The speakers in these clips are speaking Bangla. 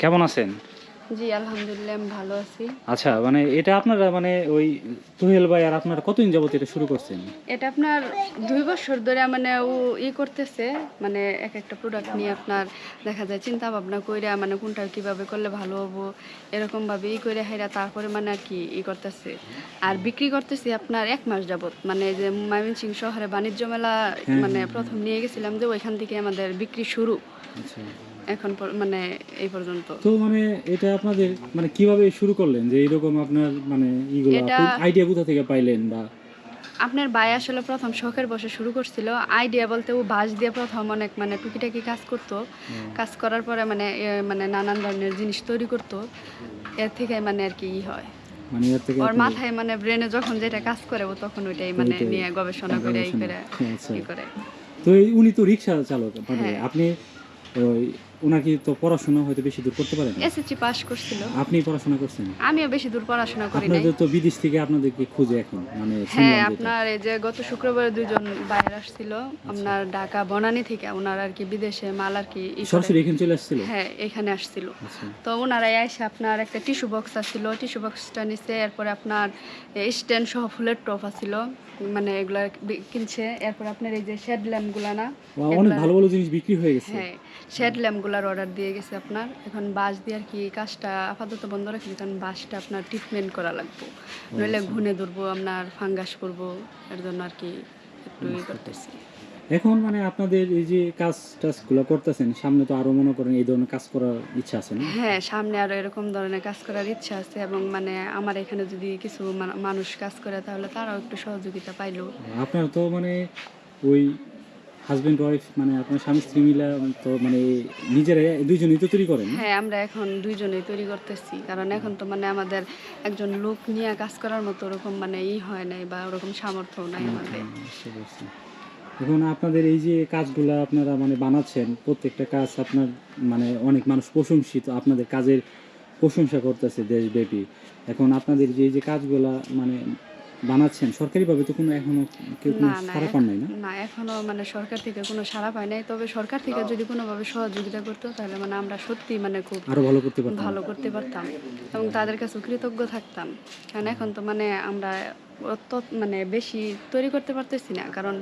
কেমন আছেন? জি আলহামদুলিল্লাহ আমি ভালো আছি। আচ্ছা মানে এটা আপনারা মানে ওই তুহেল ভাই আর আপনারা কতদিন যাবত এটা শুরু করছেন? এটা আপনার দুই বছর ধরে মানে ও ই করতেছে মানে এক একটা প্রোডাক্ট নিয়ে আপনার দেখা যায় চিন্তা ভাবনা কইরা মানে কোনটা কীভাবে করলে ভালো হব এরকম ভাবে ই করে হাইরা তারপরে মানে আর কি ই করতেছে। আর বিক্রি করতেছি আপনার এক মাস যাবত মানে যে ময়মনসিং শহরে বাণিজ্য মেলা মানে প্রথম নিয়ে গেছিলাম যে ওইখান থেকে আমাদের বিক্রি শুরু। আচ্ছা। এখন মানে এই পর্যন্ত। তো মানে এটা আপনাদের মানে কীভাবে শুরু করলেন যে এরকম আপনার মানে ইগুলো আইডিয়া কোথা থেকে পাইলেন বা? আপনার ভাই আসলে প্রথম শখের বসে শুরু করছিল। আইডিয়া বলতে ও বাঁশ দিয়ে প্রথম অনেক মানে টুকিটাকি কাজ করতো। কাজ করার পরে মানে মানে নানান ধরনের জিনিস তৈরি করতো। এর থেকে মানে আর কি ই হয়। মানে এর থেকে ওর মাথায় মানে ব্রেনে যখন যেটা কাজ করে ও তখন ওইটাই মানে নিয়ে গবেষণা করে ই করে আচ্ছা। ই করে। তো উনি তো রিক্সা চালক মানে। আপনি ওনার কি তো পড়াশোনা হয়তো বেশি দূর করতে পারেন এসএসসি পাস করছিল। আপনি পড়াশোনা করছেন? আমিও বেশি দূর পড়াশোনা করি নাই। আপনাদের তো বিদেশ থেকে আপনাদেরকে খুঁজে এখন মানে হ্যাঁ আপনার এই যে গত শুক্রবার দুজন বাইরে আসছিল আপনার ঢাকা বনানী থেকে ওনার আর কি বিদেশে মাল আর কি সরাসরি এখানে চলে আসছিল? হ্যাঁ এখানে আসছিল। আচ্ছা। তো ওনারাই এসে আপনার একটা টিস্যু বক্স আছিল টিস্যু বক্সটা নিছে এরপরে আপনার স্ট্যান্ড সহ ফুলের টপ আছিল মানে এগুলা কিনছে এরপর আপনার এই যে শেড ল্যাম্পগুলা না অনেক ভালো ভালো জিনিস বিক্রি হয়ে গেছে। হ্যাঁ শেড ল্যাম্পগুলার অর্ডার দিয়ে গেছে আপনার। এখন বাঁশ দিয়ে আর কি কাজটা আপাতত বন্ধ রাখি কারণ বাঁশটা আপনার ট্রিটমেন্ট করা লাগবে। নইলে ঘুনে ধরবো আপনার ফাঙ্গাস করব এর জন্য আর কি একটু ই করতেছি। এখন মানে আপনাদের এই যে কাজ টাজগুলো করতেছেন সামনে তো আরও মনে করেন এই ধরনের কাজ করার ইচ্ছা আছে না? হ্যাঁ সামনে আরও এরকম ধরনের কাজ করার ইচ্ছা আছে এবং মানে আমার এখানে যদি কিছু মানুষ কাজ করে তাহলে তারাও একটু সহযোগিতা পাইলো। আপনার তো মানে ওই হাজবেন্ড ওয়াইফ মানে আপনার স্বামী স্ত্রী মিলা তো মানে নিজেরা দুইজনেই তো তৈরি করেন? হ্যাঁ আমরা এখন দুইজনেই তৈরি করতেছি। কারণ এখন তো মানে আমাদের একজন লোক নিয়ে কাজ করার মতো ওরকম মানে ই হয় নাই বা ওরকম সামর্থ্য নাই আমাদের। এখন আপনাদের এই যে কাজগুলো আপনারা মানে বানাচ্ছেন প্রত্যেকটা কাজ আপনার মানে অনেক মানুষ প্রশংসিত আপনাদের কাজের প্রশংসা করতেছে দেশব্যাপী। এখন আপনাদের যে যে কাজগুলা মানে বানাচ্ছেন? সরকারিভাবে তো কোনো এখনও কেউ কোনো সারা পান নাই না? না এখনও মানে সরকার থেকে কোনো সাড়া পায় নাই। তবে সরকার থেকে যদি কোনোভাবে সহযোগিতা করতো তাহলে মানে আমরা সত্যি মানে খুব আরও ভালো করতে পারতাম। ভালো করতে পারতাম এবং তাদের কাছে কৃতজ্ঞ থাকতাম। কারণ এখন তো মানে আমরা মানে বেশি তৈরি করতে পারতেছি না। কারণ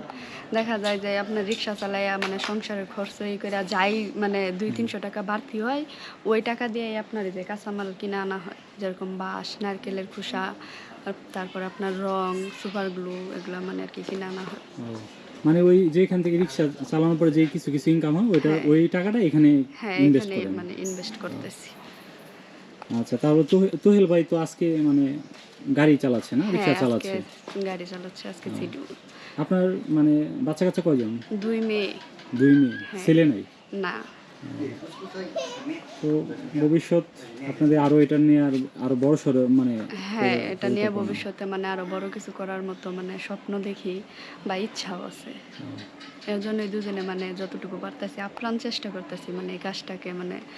দেখা যায় যে আপনার রিক্সা চালাইয়া মানে সংসারের খরচ ই করে যাই মানে দুই তিনশো টাকা বাড়তি হয় ওই টাকা দিয়ে আপনার যে কাঁচামাল কিনে আনা হয়। যেরকম বাঁশ নারকেলের খোসা তারপর আপনার রং সুপার গ্লু এগুলো মানে আর কি কিনে আনা হয়। মানে ওই যেখান থেকে রিক্সা চালানোর পরে যে কিছু কিছু ইনকাম হয় ওইটা হ্যাঁ। ওই টাকাটা এখানে হ্যাঁ ইনভেস্ট এখানে মানে ইনভেস্ট করতেছি। আচ্ছা তারপর তো- তোহেল ভাই তো আজকে মানে গাড়ি চালাচ্ছে না? হ্যাঁ রিক্সা চালাচ্ছে। গাড়ি চালাচ্ছে আজকে শিডিউল আপনার মানে বাচ্চা কাচ্চা কয়জন? দুই মেয়ে। দুই মেয়ে? হ্যাঁ। ছেলে নাই? না। তো ভবিষ্যৎ আপনাদের আরও এটা নিয়ে আর আরও বড় সড়ো মানে হ্যাঁ এটা নিয়ে ভবিষ্যতে মানে আরও বড় কিছু করার মতো মানে স্বপ্ন দেখি বা ইচ্ছাও আছে। এর জন্যই দুজনে মানে যতটুকু পারতেছি আপ্রাণ চেষ্টা করতেছি মানে এই কাজটাকে মানে